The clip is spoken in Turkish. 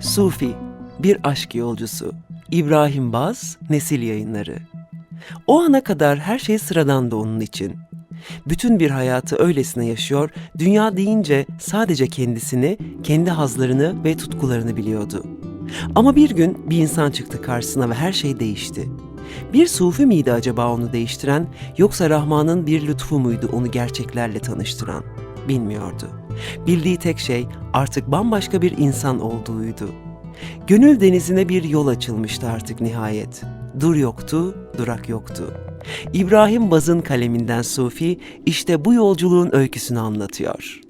Sufi, bir aşk yolcusu. İbrahim Baz, Nesil Yayınları. O ana kadar her şey sıradandı onun için. Bütün bir hayatı öylesine yaşıyor, dünya deyince sadece kendisini, kendi hazlarını ve tutkularını biliyordu. Ama bir gün bir insan çıktı karşısına ve her şey değişti. Bir sufi miydi acaba onu değiştiren, yoksa Rahman'ın bir lütfu muydu onu gerçeklerle tanıştıran? Bilmiyordu. Bildiği tek şey artık bambaşka bir insan olduğuydu. Gönül denizine bir yol açılmıştı artık nihayet. Dur yoktu, durak yoktu. İbrahim Baz'ın kaleminden Sufi işte bu yolculuğun öyküsünü anlatıyor.